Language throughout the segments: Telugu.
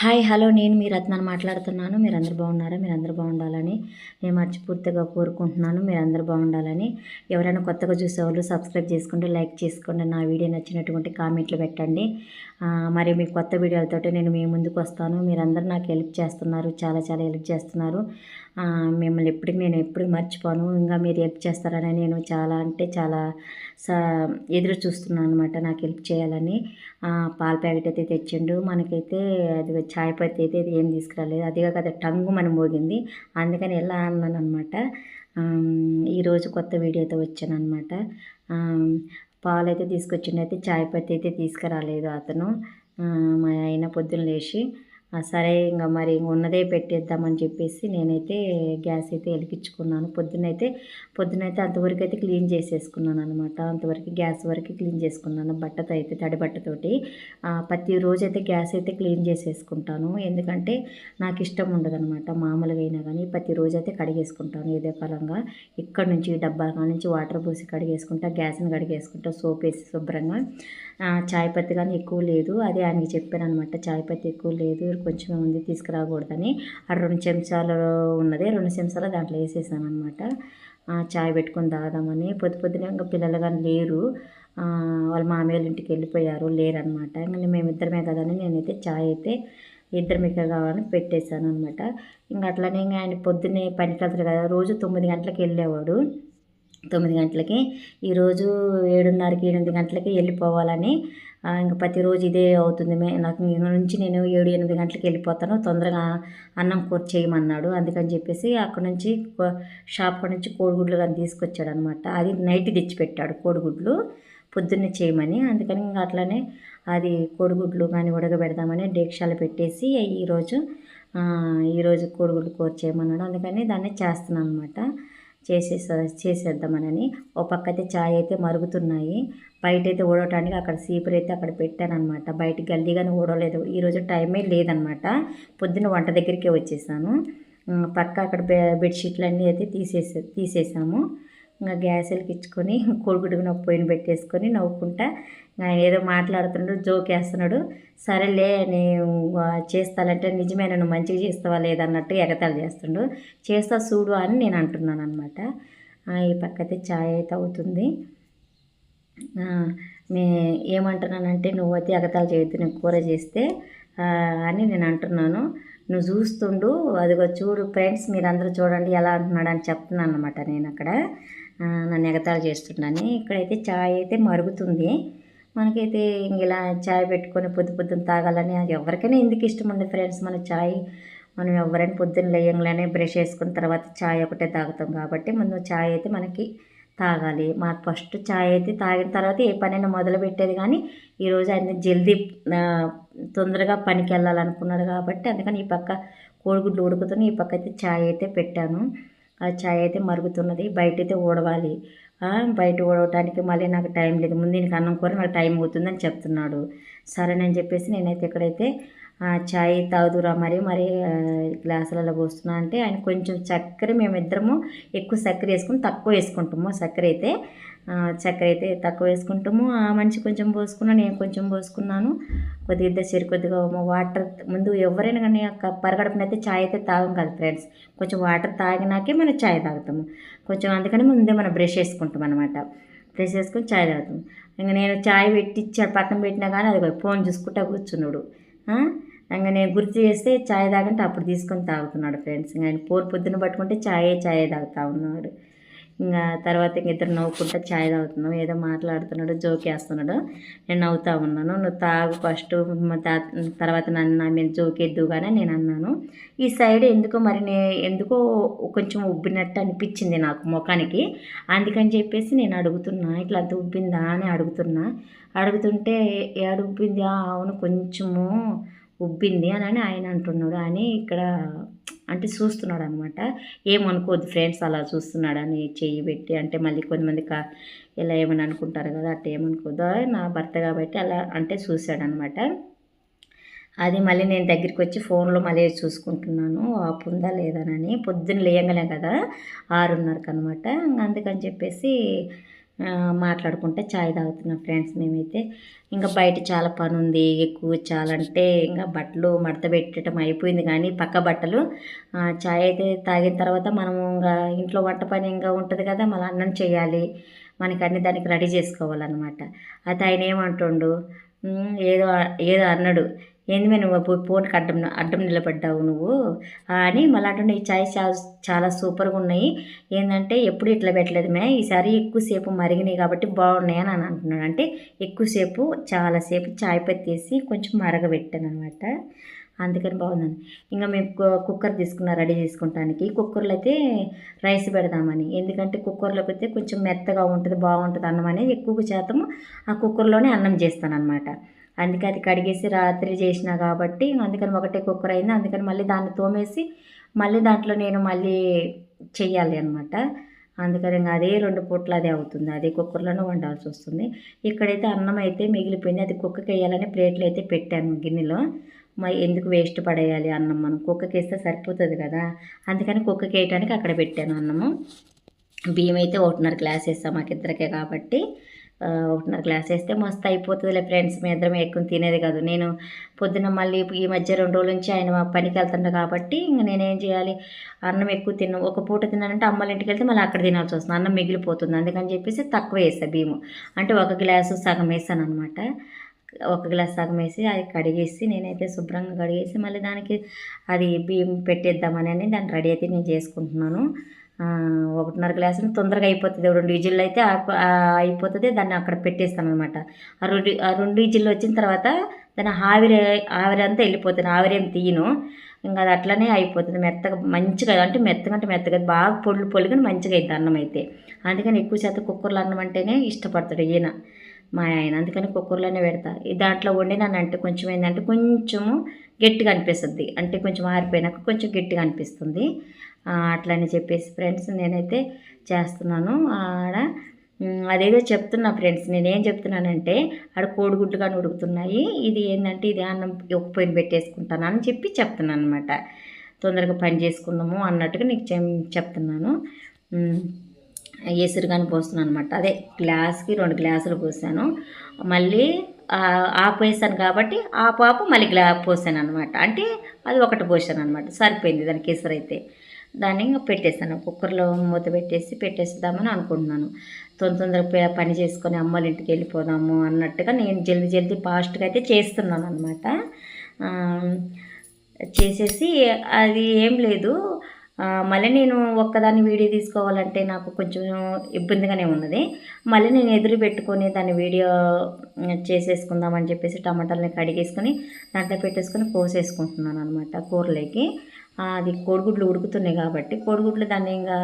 Hi hello. నేను మీ రత్నాన్ని మాట్లాడుతున్నాను. మీరు అందరు బాగున్నారా? మీరు అందరు బాగుండాలని నేను మర్చిపూర్తిగా కోరుకుంటున్నాను. మీరు అందరు బాగుండాలని ఎవరైనా కొత్తగా చూసేవాళ్ళు సబ్స్క్రైబ్ చేసుకోండి లైక్ చేసుకోండి. నా వీడియో నచ్చినటువంటి కామెంట్లు పెట్టండి. మరి మీ కొత్త వీడియోలతోటి నేను మీ ముందుకు వస్తాను. మీరందరూ నాకు హెల్ప్ చేస్తున్నారు. చాలా చాలా హెల్ప్ చేస్తున్నారు. మిమ్మల్ని ఎప్పటికి నేను ఎప్పుడు మర్చిపోను. ఇంకా మీరు హెల్ప్ చేస్తారని నేను చాలా అంటే చాలా ఎదురు చూస్తున్నాను అనమాట నాకు హెల్ప్ చేయాలని. పాల ప్యాకెట్ అయితే తెచ్చిండు. మనకైతే అది చాయ్ పత్తి అయితే ఏం తీసుకురాలేదు. అదిగా కదా టంగు మనం మోగింది. అందుకని ఎలా అన్నాను అనమాట ఈరోజు కొత్త వీడియోతో వచ్చాను అనమాట పాలు అయితే తీసుకొచ్చిండు. అయితే చాయ్ పత్తి అయితే తీసుకురాలేదు అతను. మా ఆయన పొద్దున్న లేచి సరే ఇంకా మరి ఇంక ఉన్నదే పెట్టేద్దామని చెప్పేసి నేనైతే గ్యాస్ అయితే వెలిగించుకున్నాను. పొద్దునైతే పొద్దునైతే అంతవరకు అయితే క్లీన్ చేసేసుకున్నాను అనమాట అంతవరకు గ్యాస్ వరకు క్లీన్ చేసుకున్నాను బట్టతో అయితే తడి బట్టతోటి. ప్రతి రోజైతే అయితే గ్యాస్ అయితే క్లీన్ చేసేసుకుంటాను. ఎందుకంటే నాకు ఇష్టం ఉండదు అనమాట మామూలుగా అయినా కానీ ప్రతిరోజు అయితే కడిగేసుకుంటాను ఇదే పరంగా. ఇక్కడ నుంచి డబ్బాల కాడ నుంచి వాటర్ పోసి కడిగేసుకుంటా గ్యాస్ని కడిగేసుకుంటా సోప్ వేసి శుభ్రంగా. చాయ్ పత్తి కానీ ఎక్కువ లేదు. అదే ఆయనకి చెప్పాను అనమాట చాయ్ పత్తి ఎక్కువ లేదు. కొంచెం ఉంది తీసుకురాకూడదని. ఆ రెండు చెంచాలు ఉన్నది రెండు చెంచాలు దాంట్లో వేసేసాను అనమాట చాయ్ పెట్టుకొని తాగుదామని. పొద్దు పొద్దున ఇంకా పిల్లలు కానీ లేరు. వాళ్ళ మామయ్య వాళ్ళ ఇంటికి వెళ్ళిపోయారు లేరనమాట ఇంకా మేమిద్దరమే కదా అని నేనైతే చాయ్ అయితే ఇద్దరు మీకు కావాలని పెట్టేశాను అనమాట ఇంకా అట్లనే ఇంకా ఆయన పొద్దున్నే పనికి వెళ్తారు కదా రోజు తొమ్మిది గంటలకు వెళ్ళేవాడు. తొమ్మిది గంటలకి ఈరోజు ఏడున్నరకి ఎనిమిది గంటలకి వెళ్ళిపోవాలని ఇంకా ప్రతిరోజు ఇదే అవుతుంది. మే నాకు నుంచి నేను ఏడు ఎనిమిది గంటలకు వెళ్ళిపోతాను. తొందరగా అన్నం కూర చేయమన్నాడు. అందుకని చెప్పేసి అక్కడ నుంచి షాప్ నుంచి కోడిగుడ్లు కానీ తీసుకొచ్చాడు అనమాట అది నైట్ తెచ్చిపెట్టాడు కోడిగుడ్లు. పొద్దున్నే చేయమని. అందుకని ఇంకా అట్లనే అది కోడిగుడ్లు కానీ ఉడకబెడదామని డేక్షాలు పెట్టేసి ఈరోజు ఈరోజు కోడిగుడ్లు కూర చేయమన్నాడు. అందుకని దాన్ని చేస్తున్నాను అనమాట చేసేసా చేసేద్దామనని. ఓ పక్క అయితే చాయ్ అయితే మరుగుతున్నాయి. బయట అయితే ఊడటానికి అక్కడ సీపర్ అయితే అక్కడ పెట్టాను అనమాట బయట గల్లీగానే ఊడలేదు ఈరోజు టైమే లేదనమాట. పొద్దున్న వంట దగ్గరికే వచ్చేసాను. పక్క అక్కడ బె బెడ్షీట్లు అన్నీ అయితే తీసేసే తీసేసాము. ఇంకా గ్యాస్ వెలిగించుకొని కోడిగుడ్డుకు నొప్పి పొయ్యిని పెట్టేసుకొని నవ్వుకుంటా. ఇంకా ఏదో మాట్లాడుతున్నాడు జోక్ వేస్తున్నాడు. సరేలే నేను చేస్తానంటే నిజమే నన్ను మంచిగా చేస్తావా లేదన్నట్టు ఎగతాళి చేస్తుండు. చేస్తా చూడు అని నేను అంటున్నాను అనమాట ఈ పక్కతే ఛాయ్ అయితే అవుతుంది. మే ఏమంటున్నానంటే నువ్వు అయితే ఎగతాళి చేయొద్దు నేను కూర చేస్తే అని నేను అంటున్నాను. నువ్వు చూస్తుండు అదిగో చూడు ఫ్రెండ్స్ మీరందరూ చూడండి ఎలా అంటున్నాడు అని చెప్తున్నాను అనమాట నేను అక్కడ. నన్ను ఎగతాళి చేస్తున్నాను. ఇక్కడైతే చాయ్ అయితే మరుగుతుంది. మనకైతే ఇలా చాయ్ పెట్టుకొని పొద్దు పొద్దున్న తాగాలని అది ఎవరికైనా ఎందుకు ఇష్టం ఉండదు ఫ్రెండ్స్ మన చాయ్ మనం ఎవరైనా పొద్దున్న లేయంగానే బ్రష్ వేసుకున్న తర్వాత చాయ్ ఒకటే తాగుతాం కాబట్టి ముందు చాయ్ అయితే మనకి తాగాలి. మాకు ఫస్ట్ చాయ్ అయితే తాగిన తర్వాత ఏ పనైనా మొదలు పెట్టేది కానీ ఈరోజు ఆయన జల్దీ తొందరగా పనికి వెళ్ళాలనుకున్నాడు కాబట్టి అందుకని ఈ పక్క కోడిగుడ్లు ఉడుకుతున్నాయి. ఈ పక్క అయితే చాయ్ అయితే పెట్టాను. ఆ చాయ్ అయితే మరుగుతున్నది. బయట అయితే ఊడవాలి బయట ఊడవటానికి మళ్ళీ నాకు టైం లేదు. ముందు నీకు అన్నం కూర నాకు టైం అవుతుందని చెప్తున్నాడు. సరేనని చెప్పేసి నేనైతే ఇక్కడైతే ఆ, చాయ్ తాగుదురా మరి మరి గ్లాసులలో పోస్తున్నా అంటే ఆయన కొంచెం చక్కెర మేమిద్దరము ఎక్కువ చక్కెర వేసుకుని తక్కువ వేసుకుంటాము. చక్కెర అయితే చక్కెర అయితే తక్కువ వేసుకుంటాము. ఆ మనిషి కొంచెం పోసుకున్నా నేను కొంచెం పోసుకున్నాను. కొద్దిగా ఇద్దరు కొద్దిగా వాటర్ ముందు ఎవరైనా కానీ పరగడపున అయితే చాయ్ అయితే తాగం కదా ఫ్రెండ్స్. కొంచెం వాటర్ తాగినాకే మనం చాయ్ తాగుతాము. కొంచెం అందుకని ముందే మనం బ్రష్ వేసుకుంటాం అనమాట బ్రష్ వేసుకొని చాయ్ తాగుతాము. ఇంకా నేను చాయ్ పెట్టించాడు పక్కన పెట్టినా కానీ అది ఫోన్ చూసుకుంటా కూర్చున్నాడు. ఇంకా నేను గుర్తు చేస్తే చాయ్ తాగంటే అప్పుడు తీసుకొని తాగుతున్నాడు ఫ్రెండ్స్. ఇంకా ఆయన పోరు పొద్దున పట్టుకుంటే ఛాయే చాయే తాగుతా ఉన్నాడు. ఇంకా తర్వాత ఇంక ఇద్దరు నవ్వుకుంటా చాయ్ తాగుతున్నాం. ఏదో మాట్లాడుతున్నాడు జోక్ వేస్తున్నాడు. నేను నవ్వుతా ఉన్నాను. నువ్వు తాగు ఫస్ట్. తర్వాత నన్ను నా మీద జోకేద్దు కానీ నేను అన్నాను. ఈ సైడ్ ఎందుకో మరి నే ఎందుకో కొంచెం ఉబ్బినట్టు అనిపించింది నాకు ముఖానికి. అందుకని చెప్పేసి నేను అడుగుతున్నా. ఇట్లా అంత ఉబ్బిందా అని అడుగుతున్నా. అడుగుతుంటే ఏడ ఉబ్బింది "ఆ, అవును కొంచెము ఉబ్బింది అని అని ఆయన అంటున్నాడు. అని ఇక్కడ అంటే చూస్తున్నాడు అనమాట ఏమనుకోవద్దు ఫ్రెండ్స్ అలా చూస్తున్నాడని చెయ్యి పెట్టి అంటే మళ్ళీ కొంతమంది కా ఇలా ఏమని అనుకుంటారు కదా అట్లా ఏమనుకోద్దు నా భర్త కాబట్టి అలా అంటే చూశాడనమాట అది మళ్ళీ నేను దగ్గరికి వచ్చి ఫోన్లో మళ్ళీ చూసుకుంటున్నాను ఆపు ఉందా లేదనని పొద్దున్న లేయంగానే కదా ఆరున్నరకు అనమాట అందుకని చెప్పేసి మాట్లాడుకుంటే చాయ్ తాగుతున్నాం ఫ్రెండ్స్ మేమైతే. ఇంకా బయట చాలా పని ఉంది ఎక్కువ చాలా అంటే ఇంకా బట్టలు మడత పెట్టడం అయిపోయింది కానీ పక్క బట్టలు. చాయ్ అయితే తాగిన తర్వాత మనము ఇంకా ఇంట్లో వంట పని ఇంకా ఉంటుంది కదా మళ్ళీ అన్నం చేయాలి. మనకి అన్ని దానికి రెడీ చేసుకోవాలన్నమాట. అయితే ఆయన ఏమంటుండు? ఏదో ఏదో అన్నాడు. ఏంది మే నువ్వు ఫోన్కి అడ్డం అడ్డం నిలబడ్డావు నువ్వు? అని మళ్ళీ అంటుండే ఈ చాయ్ చాలా చాలా సూపర్గా ఉన్నాయి. ఏంటంటే ఎప్పుడు ఇట్లా పెట్టలేదు మే. ఈసారి ఎక్కువసేపు మరిగినాయి కాబట్టి బాగున్నాయి అని అంటున్నాడు. అంటే ఎక్కువసేపు చాలాసేపు చాయ్ పత్తేసి కొంచెం మరగబెట్టాను అనమాట అందుకని బాగుందని ఇంకా మేము కుక్కర్ తీసుకున్నా రెడీ చేసుకుంటానికి. కుక్కర్లో అయితే రైస్ పెడదామని. ఎందుకంటే కుక్కర్లోకి అయితే కొంచెం మెత్తగా ఉంటుంది బాగుంటుంది అన్నం అనేది ఎక్కువ శాతం ఆ కుక్కర్లోనే అన్నం చేస్తాను అనమాట అందుకే అది కడిగేసి రాత్రి చేసిన కాబట్టి అందుకని ఒకటే కుక్కర్ అయింది. అందుకని మళ్ళీ దాన్ని తోమేసి మళ్ళీ దాంట్లో నేను మళ్ళీ చెయ్యాలి అనమాట అందుకని ఇంకా అదే రెండు పూట్ల అదే అవుతుంది. అదే కుక్కర్లోనే వండాల్సి వస్తుంది. ఇక్కడైతే అన్నం అయితే మిగిలిపోయింది. అది కుక్కకి వేయాలని ప్లేట్లు అయితే పెట్టాను గిన్నెలో. మరి ఎందుకు వేస్ట్ పడేయాలి అన్నం మనం? కుక్కకి వేస్తే సరిపోతుంది కదా. అందుకని కుక్కకి వేయటానికి అక్కడ పెట్టాను అన్నము. బియ్యం అయితే ఒకటిన్నర గ్లాస్ వేస్తాం మాకిద్దరికే కాబట్టి. ఒకటిన్నర గ్లాస్ వేస్తే మస్తు అయిపోతుందిలే ఫ్రెండ్స్. మీ ఇద్దరం ఎక్కువ తినేది కాదు. నేను పొద్దున మళ్ళీ ఈ మధ్య రెండు రోజుల నుంచి ఆయన మా పనికి వెళ్తుండే కాబట్టి ఇంక నేనేం చేయాలి? అన్నం ఎక్కువ తిన్న. ఒక పూట తిన్నానంటే అమ్మల ఇంటికి వెళ్తే మళ్ళీ అక్కడ తినాల్సి వస్తుంది. అన్నం మిగిలిపోతుంది. అందుకని చెప్పేసి తక్కువ వేస్తాను బియ్యం అంటే ఒక గ్లాసు సగం వేసాను అనమాట ఒక గ్లాస్ సగం వేసి అది కడిగేసి నేనైతే శుభ్రంగా కడిగేసి మళ్ళీ దానికి అది బియ్యం పెట్టేద్దామని అని దాన్ని రెడీ అయితే నేను చేసుకుంటున్నాను. ఒకటిన్నర గ్లాసులు తొందరగా అయిపోతుంది. రెండు విజిల్లు అయితే అయిపోతుంది. దాన్ని అక్కడ పెట్టేస్తాను అనమాట ఆ రెండు ఆ రెండు విజిల్లు వచ్చిన తర్వాత దాని ఆవిరి ఆవిరి అంతా వెళ్ళిపోతుంది. ఆవిరేం తీయను. ఇంకా అది అట్లనే అయిపోతుంది. మెత్తగా మంచిగా అంటే మెత్తగా అంటే మెత్తగా. బాగా పొళ్ళు పొలిగిన మంచిగా అవుతుంది అన్నం అయితే. అందుకని ఎక్కువ శాతం కుక్కర్లు అన్నం అంటేనే ఇష్టపడతాడు ఈయన. మా ఆయన. అందుకని కుక్కర్లోనే పెడతా. ఈ దాంట్లో వండినానంటే కొంచెం ఏంటంటే కొంచెము గట్టిగా అనిపిస్తుంది. అంటే కొంచెం ఆరిపోయినాక కొంచెం గట్టిగా అనిపిస్తుంది. అట్లని చెప్పేసి ఫ్రెండ్స్ నేనైతే చేస్తున్నాను. ఆడ అదేదో చెప్తున్నా ఫ్రెండ్స్. నేనేం చెప్తున్నానంటే ఆడ కోడిగుడ్లు కానీ ఉడుకుతున్నాయి. ఇది ఏంటంటే ఇది అన్నం ఒక పొయ్యి పెట్టేసుకుంటాను అని చెప్పి చెప్తున్నాను అనమాట తొందరగా పని చేసుకుందాము అన్నట్టుగా నీకు చెప్తున్నాను. ఎసురు కానీ పోస్తున్నాను అనమాట అదే గ్లాస్కి రెండు గ్లాసులు పోసాను. మళ్ళీ ఆపు వేసాను కాబట్టి ఆ పాపు మళ్ళీ గ్లా పోసాను అనమాట అంటే అది ఒకటి పోసాను అనమాట సరిపోయింది దానికి ఎసురు అయితే. దాన్ని ఇంకా పెట్టేసాను. కుక్కర్లో మూత పెట్టేసి పెట్టేద్దామని అనుకుంటున్నాను. తొందర తొందరగా పని చేసుకొని అమ్మల ఇంటికి వెళ్ళిపోదాము అన్నట్టుగా నేను జల్దీ జల్దీ ఫాస్ట్గా అయితే చేస్తున్నాను అనమాట చేసేసి అది ఏం లేదు. మళ్ళీ నేను ఒక్కదాన్ని వీడియో తీసుకోవాలంటే నాకు కొంచెం ఇబ్బందిగానే ఉన్నది. మళ్ళీ నేను ఎదురు పెట్టుకొని దాన్ని వీడియో చేసేసుకుందామని చెప్పేసి టమాటాలని కడిగేసుకొని దాంట్లో పెట్టేసుకొని కోసేసుకుంటున్నాను అనమాట కూరలోకి. అది కోడిగుడ్లు ఉడుకుతున్నాయి కాబట్టి కోడిగుడ్లు దాన్ని ఇంకా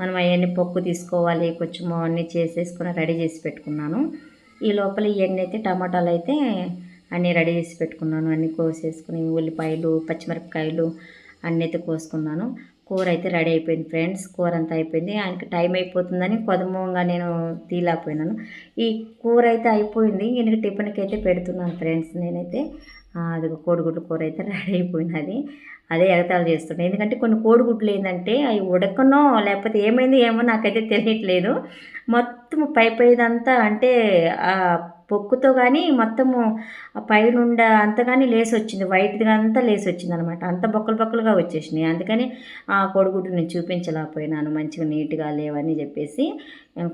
మనం అవన్నీ పొక్కు తీసుకోవాలి కొంచెం అన్నీ చేసేసుకొని రెడీ చేసి పెట్టుకున్నాను. ఈ లోపల ఇవన్నీ అయితే టమాటాలు అయితే అన్నీ రెడీ చేసి పెట్టుకున్నాను. అన్నీ కోసేసుకుని ఉల్లిపాయలు పచ్చిమిరపకాయలు అన్నీ అయితే కోసుకున్నాను. కూర అయితే రెడీ అయిపోయింది ఫ్రెండ్స్. కూర అంతా అయిపోయింది. ఆయనకి టైం అయిపోతుందని కొదమంగా నేను తీలేకపోయినాను ఈ కూర అయితే అయిపోయింది. ఈయనకి టిఫిన్కి అయితే పెడుతున్నాను ఫ్రెండ్స్. నేనైతే అది కోడిగుడ్ల కోడిగుడ్డు కూర అయితే రెడీ అయిపోయినది అదే ఎగతాళి చేస్తున్నాను ఎందుకంటే కొన్ని కోడిగుడ్లు ఏంటంటే అవి ఉడకనో లేకపోతే ఏమైంది ఏమో నాకైతే తెలియట్లేదు. మొత్తం పై పైదంతా అంటే పొక్కుతో కానీ మొత్తము పైనుండ అంత కానీ లేసి వచ్చింది వైట్గా అంతా లేసి వచ్చింది అనమాట అంత బొక్కలు బొక్కలుగా వచ్చేసినాయి. అందుకని ఆ కోడిగుడ్డు నేను చూపించలేకపోయినాను. మంచిగా నీట్గా లేవని చెప్పేసి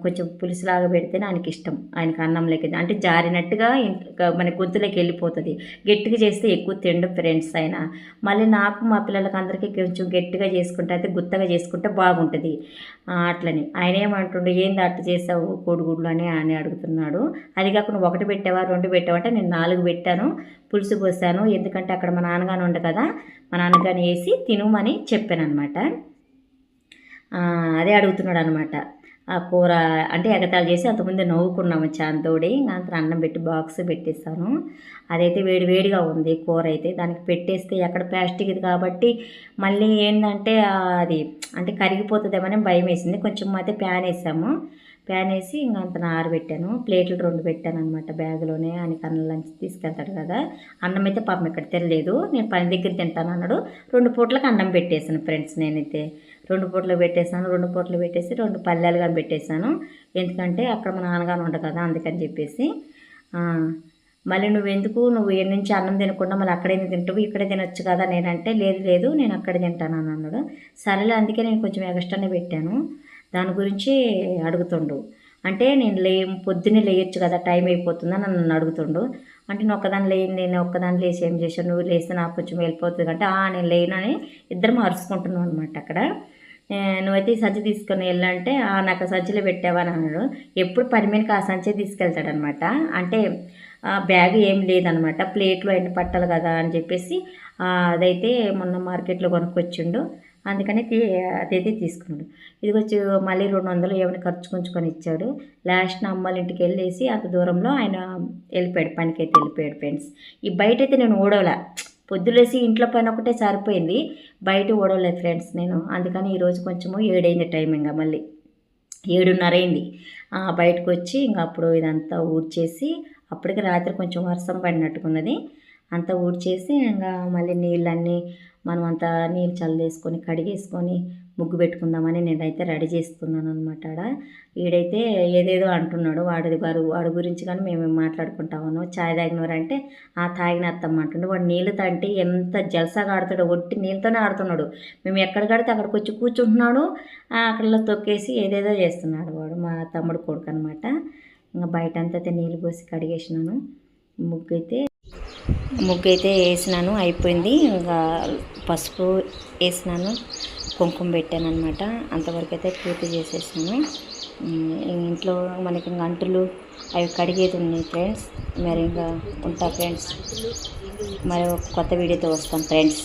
కొంచెం పులుసులాగా పెడితేనే ఆయనకి ఇష్టం ఆయనకి అన్నం లేక అంటే జారినట్టుగా ఇంకా మన గొంతులోకి వెళ్ళిపోతుంది. గట్టిగా చేస్తే ఎక్కువ తిండు ఫ్రెండ్స్ ఆయన. మళ్ళీ నాకు మా పిల్లలకి అందరికీ కొంచెం గట్టిగా చేసుకుంటే అయితే గుత్తగా చేసుకుంటే బాగుంటుంది. అట్లని. ఆయన ఏమంటుండే ఏంది అట్లా చేసావు కోడిగుడ్లు? అని అని అడుగుతున్నాడు. అది కాకుండా ఒకటి పెట్టావా రెండు పెట్టావా అంటే నేను నాలుగు పెట్టాను. పులుసు పోసాను. ఎందుకంటే అక్కడ మా నాన్నగాని ఉండు కదా మా నాన్నగాని వేసి తినుమని చెప్పాను అనమాట అదే అడుగుతున్నాడు అనమాట ఆ కూర అంటే ఎగతాళి చేసి అంతకుముందు నవ్వుకున్నాము చాంతోడి అంత అన్నం పెట్టి బాక్స్ పెట్టేస్తాను. అదైతే వేడి వేడిగా ఉంది కూర అయితే. దానికి పెట్టేస్తే ఎక్కడ ప్లాస్టిక్ ఇది కాబట్టి మళ్ళీ ఏంటంటే అది అంటే కరిగిపోతుందేమని భయం వేసింది. కొంచెం అయితే ప్యాన్ వేసాము. ప్యాన్ వేసి ఇంకా అంత ఆరబెట్టాను ప్లేట్లు రెండు పెట్టాను అనమాట బ్యాగ్లోనే. అని కన్నుల లంచ్ తీసుకెళ్తాడు కదా. అన్నం అయితే పాపం ఇక్కడ తినలేదు. నేను పని దగ్గర తింటాను అన్నాడు. రెండు పూట్లకు అన్నం పెట్టేసాను ఫ్రెండ్స్ నేనైతే. రెండు పూటలు పెట్టేశాను రెండు పూటలు పెట్టేసి రెండు పల్లెలు కానీ పెట్టేశాను. ఎందుకంటే అక్కడ మా నాన్నగారు ఉండదు కదా అందుకని చెప్పేసి. మళ్ళీ నువ్వు ఎందుకు నువ్వు ఎన్ని నుంచి అన్నం తినకుండా మళ్ళీ అక్కడే తింటావు ఇక్కడే తినొచ్చు కదా నేనంటే లేదు లేదు నేను అక్కడే తింటాను అన్నాడు. సరేలే అందుకే నేను కొంచెం ఎక్స్ట్రానే పెట్టాను. దాని గురించి అడుగుతుండు. అంటే నేను లే పొద్దున్నే లేయొచ్చు కదా టైం అయిపోతుందని నన్ను అడుగుతుండు. అంటే నేను ఒక్కదాన్ని లేని నేను ఒక్కదాన్ని లేసి ఏం చేశాను? నువ్వు లేస్తే నాకు కొంచెం వెళ్ళిపోతుంది అంటే "ఆ, నేను లేనని ఇద్దరం అరుచుకుంటున్నాం అనమాట అక్కడ. నువ్వైతే ఈ సంచి తీసుకొని వెళ్ళంటే "ఆ, నాకు సజ్జలో సంచిలో అన్నాడు. ఎప్పుడు పని మీదకి ఆ సంచి తీసుకెళ్తాడనమాట అంటే ఆ బ్యాగ్ ఏం లేదనమాట ప్లేట్లో ఎన్ని పట్టాలి కదా అని చెప్పేసి అదైతే మొన్న మార్కెట్లో కొనుక్కొచ్చిండు. అందుకని తీ అదైతే తీసుకున్నాడు. ఇది వచ్చి మళ్ళీ రెండు వందలు ఏమైనా ఖర్చు కొంచుకొని ఇచ్చాడు. లాస్ట్ అమ్మాళ్ళ ఇంటికి వెళ్ళేసి అంత దూరంలో ఆయన వెళ్ళిపోయాడు పనికైతే వెళ్ళిపోయాడు ఫ్రెండ్స్. ఈ బయట అయితే నేను ఓడవలా పొద్దులేసి ఇంట్లో పని ఒకటే సరిపోయింది. బయట ఓడవలేదు ఫ్రెండ్స్ నేను. అందుకని ఈరోజు కొంచెము ఏడైంది టైం ఇంకా మళ్ళీ. ఏడున్నర అయింది బయటకు వచ్చి ఇంకా అప్పుడు ఇదంతా ఊడ్చేసి అప్పటికి రాత్రి కొంచెం వర్షం పడినట్టుకున్నది. అంతా ఊడ్చేసి ఇంకా మళ్ళీ నీళ్ళన్నీ మనం అంతా నీళ్ళు చల్లేసుకొని కడిగేసుకొని ముగ్గు పెట్టుకుందామని నేనైతే రెడీ చేస్తున్నాను అనమాట ఆడ. వీడైతే ఏదేదో అంటున్నాడు. వాడి గారు వాడి గురించి కానీ మేము మాట్లాడుకుంటామను చాయ్ తాగినవారంటే ఆ తాగిన అత్తమ్మ అంటుండే. వాడు నీళ్ళు తంటే ఎంత జలసాగా ఆడుతాడో ఒట్టి నీళ్ళతోనే ఆడుతున్నాడు. మేము ఎక్కడ కడితే అక్కడికి వచ్చి కూర్చుంటున్నాడు. అక్కడ తొక్కేసి ఏదేదో చేస్తున్నాడు వాడు మా తమ్ముడు కొడుకు అనమాట ఇంకా బయట అంతా అయితే నీళ్ళు పోసి కడిగేసినాను. ముగ్గు అయితే ముగ్గు అయితే వేసినాను అయిపోయింది. ఇంకా పసుపు వేసినాను కుంకుమ పెట్టాను అనమాట అంతవరకు అయితే పూర్తి చేసేసాను. ఇంట్లో మనకి ఇంకా అంటులు అవి కడిగేది ఉన్నాయి ఫ్రెండ్స్. మరి ఇంకా ఉంటా ఫ్రెండ్స్. మరి ఒక కొత్త వీడియోతో వస్తాం ఫ్రెండ్స్.